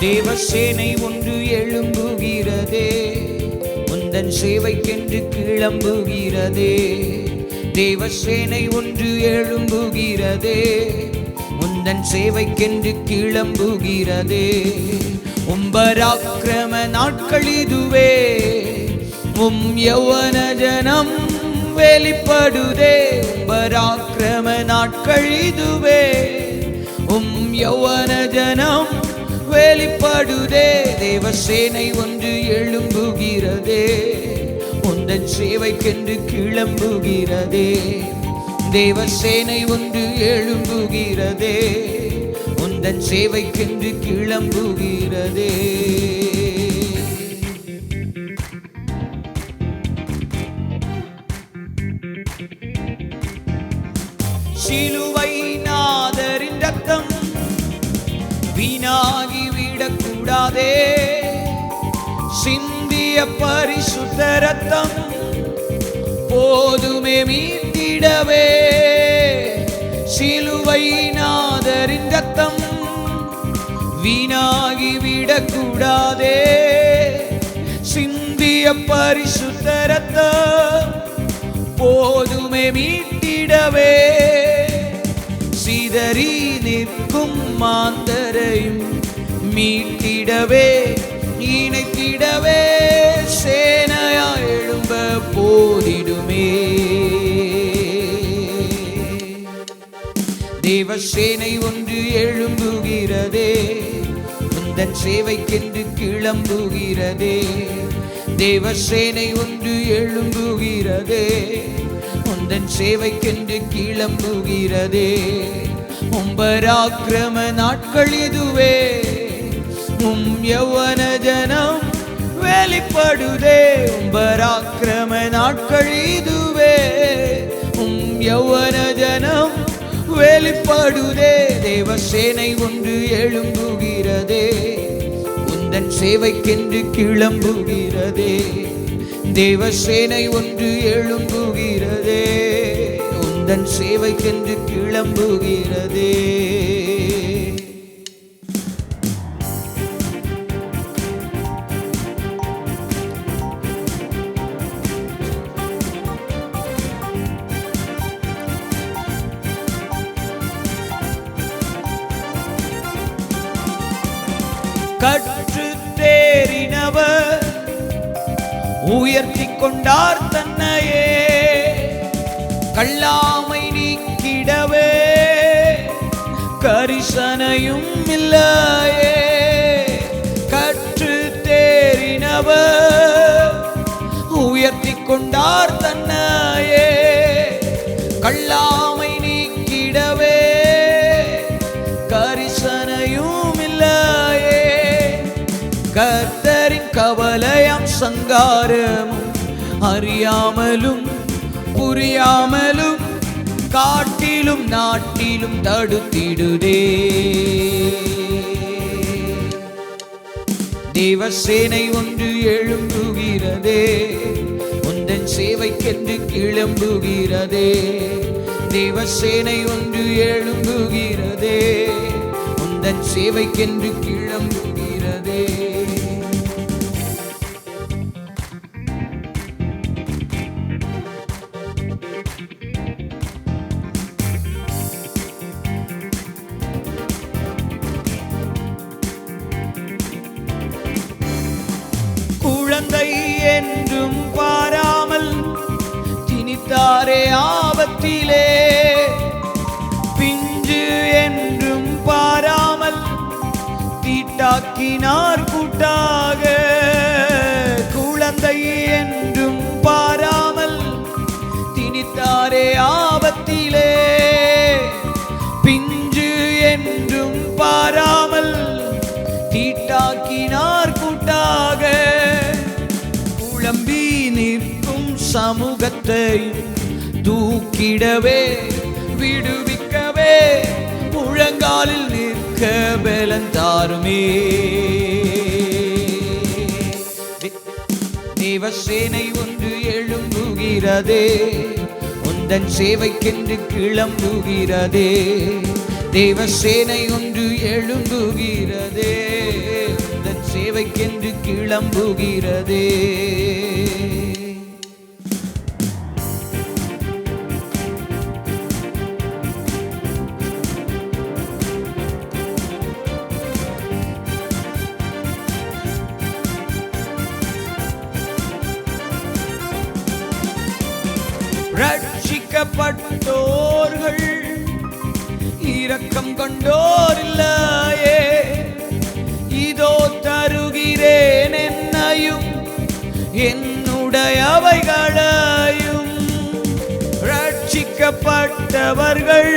தேவசேனை ஒன்று எழும்புகிறதே. உந்தன் சேவைக்கென்று கிளம்புகிறதே. தேவசேனை ஒன்று எழும்புகிறதே. உந்தன் சேவைக்கென்று கிளம்புகிறதே. உம்பராக்கிரம நாட்கள் இதுவே. உம் யௌவன ஜனம் வெளிப்படுதே. உம்பராக்கிரம நாட்கள் இதுவே. உம் யௌவன ஜனம் வெளிப்படுதே. தேவ சேனை ஒன்று எழும்புகிறதே. உந்தன் சேவைக்கென்று கிளம்புகிறதே. தேவ சேனை ஒன்று எழும்புகிறதே. உந்தன் சேவைக்கென்று கிளம்புகிறதே. வீணாகி விடக்கூடாதே சிந்திய பரிசுத்த ரத்தம் போதுமே மீட்டிடவே. சிலுவை நாதரின் ரத்தம் வீணாகி விடக்கூடாதே சிந்திய பரிசுத்த ரத்தம் போதுமே மீட்டிடவே. சிதறி நிற்கும் மாந்தரையும் மீட்டிடவே இணைத்திடவே சேனையா எழும்ப போரிடுமே தேவசேனை ஒன்று எழும்புகிறதே இந்த சேவைக்கென்று கிளம்புகிறதே. தேவசேனை ஒன்று எழும்புகிறதே உந்தன் சேவைக்கென்று கிளம்புகிறதே. உம்பராக்கிரம நாட்கள் இதுவே. உம் யௌவன ஜனம் வெளிப்படுதே. உம்பராக்கிரம நாட்கள் இதுவே. உம் யௌவன ஜனம் வெளிப்படுதே. தேவசேனை ஒன்று எழும்புகிறதே. உந்தன் சேவைக்கென்று கிளம்புகிறதே. தேவசேனை ஒன்று எழும்புகிறதே. தன் சேவைக்கென்று கிளம்புகிறதே. கற்று தேறினவர் உயர்த்தி கொண்டார் தன்னையே. கல்லாமை நீக்கிடவே கரிசனையும் இல்லையே. கற்று தேறினவர் உயர்த்தி கொண்டார் தன்னையே. கல்லாமை நீக்கிடவே கரிசனையும் இல்லையே. கர்த்தரின் கவலையம் சங்காரமும் அறியாமலும் புரியாமலும் காட்டிலும் நாட்டிலும் தடுத்திடுதே. தேவசேனை ஒன்று எழும்புகிறதே. உந்தன் சேவைக்கென்று கிளம்புகிறதே. தேவசேனை ஒன்று எழும்புகிறதே. உந்தன் சேவைக்கென்று கிளம்புகிறதே. திணித்தாரே ஆபத்திலே. பிஞ்சு என்றும் பாராமல் தீட்டாக்கினார் முகத்தை தூக்கிடவே விடுவிக்கவே முழங்காலில் நிற்க பலந்தாருமே தேவசேனை ஒன்று எழும்புகிறதே உந்தன் சேவைக்கென்று கிளம்புகிறதே. தேவசேனை ஒன்று எழும்புகிறதே உந்தன் சேவைக்கென்று கிளம்புகிறதே. ரட்சிக்கப்பட்டோர்கள். இரக்கம் கொண்டோர் இல்லையே இதோ தருகிறேன் என்னையும் என்னுடையவைகளையும். ரட்சிக்கப்பட்டவர்கள்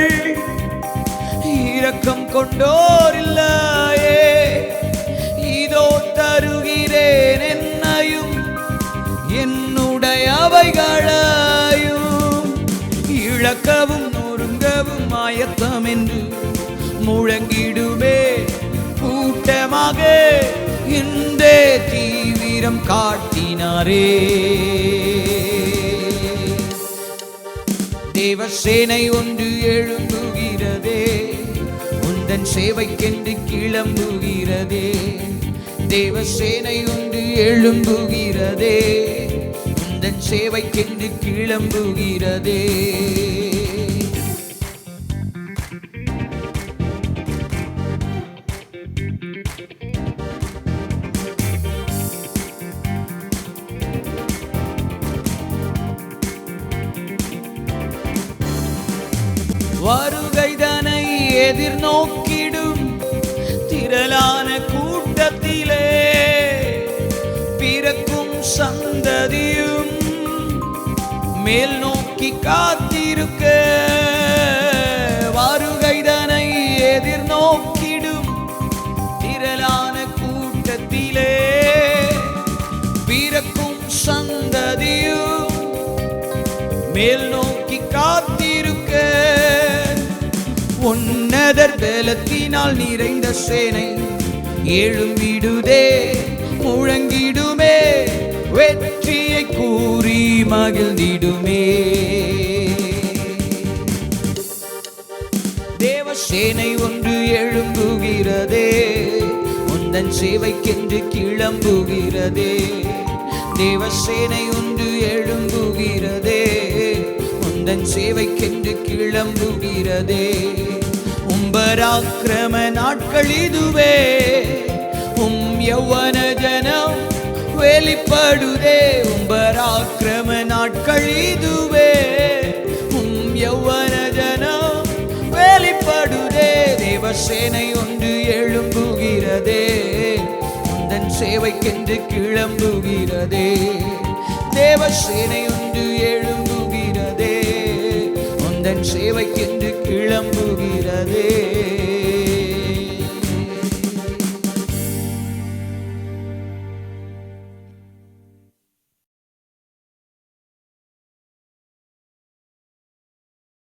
இரக்கம் கொண்டோர் இல்லையே இதோ தருகிறேன் என்னையும் என்னுடையவைகளையும். இழக்கவும் நொறுங்கவும் ஆயத்தம் என்று முழங்கிடுமே. கூட்டமாக இந்த தீவிரம் காட்டினாரே. தேவசேனை ஒன்று எழும்புகிறதே. உந்தன் சேவைக்கென்று கிளம்புகிறதே. தேவசேனை ஒன்று எழும்புகிறதே. உந்தன் சேவைக்கென்று கிளம்புகிறதே. வருகைதனை எதிர்நோக்கிடும் திரளான மேல் நோக்கி காத்திருக்க. வருகைதனை எதிர்நோக்கிடும் திரளான கூட்டத்திலே பிறக்கும் சந்ததியும் மேல் நோக்கி காத்திருக்க. உன்னதர் பலத்தினால் நிறைந்த சேனை எழும்பிடுதே முழங்கிடுமே. வெற்றியை கூறி மகிழ்ந்திடுமே சேனை ஒன்று எழும்புகிறதே. உந்தன் சேவைக்கென்று கிளம்புகிறதே. தேவ சேனை ஒன்று எழும்புகிறதே. உந்தன் சேவைக்கென்று கிளம்புகிறதே. உம்பராக்கிரம நாட்கள் இதுவே. உம் யௌவன ஜனம் வெளிப்படுதே. உம்பராக்கிரம நாட்கள் இதுவே. சேனை ஒன்று எழும்புகிறதே. உந்தன் சேவைக்கென்று கிளம்புகிறதே. தேவ சேனை ஒன்று எழும்புகிறதே. உந்தன் சேவைக்கென்று கிளம்புகிறதே.